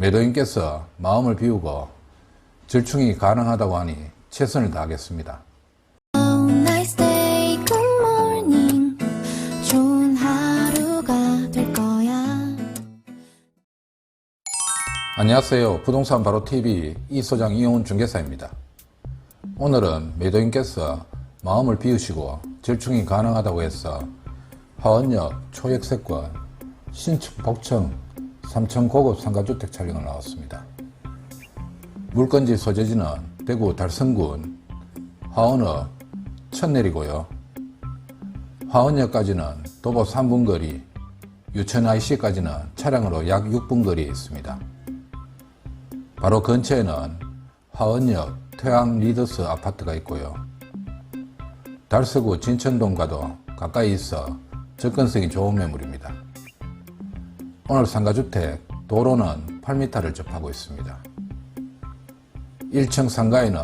매도인께서 마음을 비우고 절충이 가능하다고 하니 최선을 다하겠습니다. 안녕하세요. 부동산 바로 TV 이소장 이용훈 중개사입니다. 오늘은 매도인께서 마음을 비우시고 절충이 가능하다고 해서 하원역 초역세권 신축 복층 3층 고급 상가주택 촬영을 나왔습니다. 물건지 소재지는 대구 달성군 화원읍 천내리고요. 화원역까지는 도보 3분 거리, 유천 IC까지는 차량으로 약 6분 거리에 있습니다. 바로 근처에는 화원역 태양 리더스 아파트가 있고요. 달서구 진천동과도 가까이 있어 접근성이 좋은 매물입니다. 오늘 상가주택 도로는 8m를 접하고 있습니다. 1층 상가에는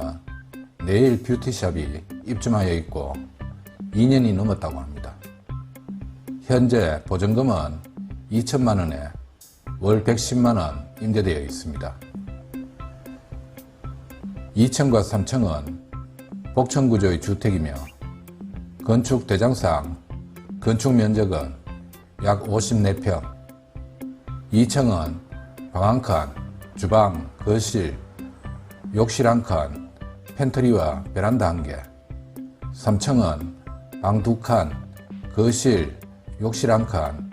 네일 뷰티샵이 입점하여 있고 2년이 넘었다고 합니다. 현재 보증금은 2천만 원에 월 110만 원 임대되어 있습니다. 2층과 3층은 복층 구조의 주택이며 건축 대장상 건축 면적은 약 54평, 2층은 방 한 칸, 주방, 거실, 욕실 한 칸, 팬트리와 베란다 한 개, 3층은 방 두 칸, 거실, 욕실 한 칸,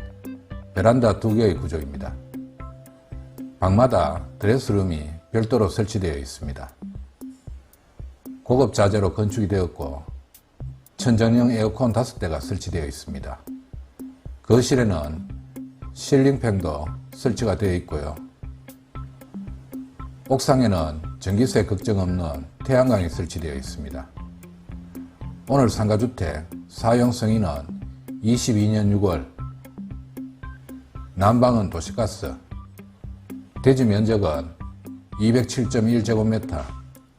베란다 두 개의 구조입니다. 방마다 드레스룸이 별도로 설치되어 있습니다. 고급 자재로 건축이 되었고 천정형 에어컨 5대가 설치되어 있습니다. 거실에는 실링팬도 설치가 되어 있고요. 옥상에는 전기세 걱정 없는 태양광이 설치되어 있습니다. 오늘 상가주택 사용 승인은 22년 6월 난방은 도시가스 대지 면적은 207.1제곱미터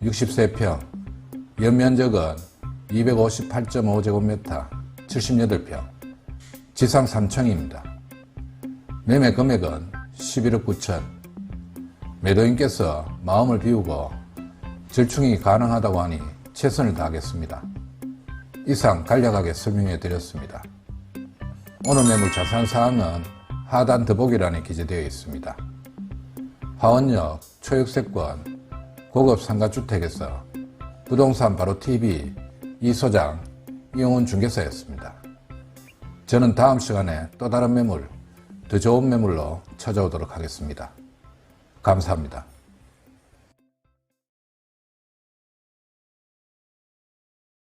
63평 연면적은 258.5제곱미터 78평 지상 3층입니다. 매매 금액은 11억 9천 매도인께서 마음을 비우고 절충이 가능하다고 하니 최선을 다하겠습니다. 이상 간략하게 설명해 드렸습니다. 오늘 매물 자세한 사항은 하단 더보기란에 기재되어 있습니다. 화원역 초역세권 고급 상가주택에서 부동산 바로 TV 이 소장 이용훈 중개사였습니다. 저는 다음 시간에 또 다른 매물, 더 좋은 매물로 찾아오도록 하겠습니다. 감사합니다.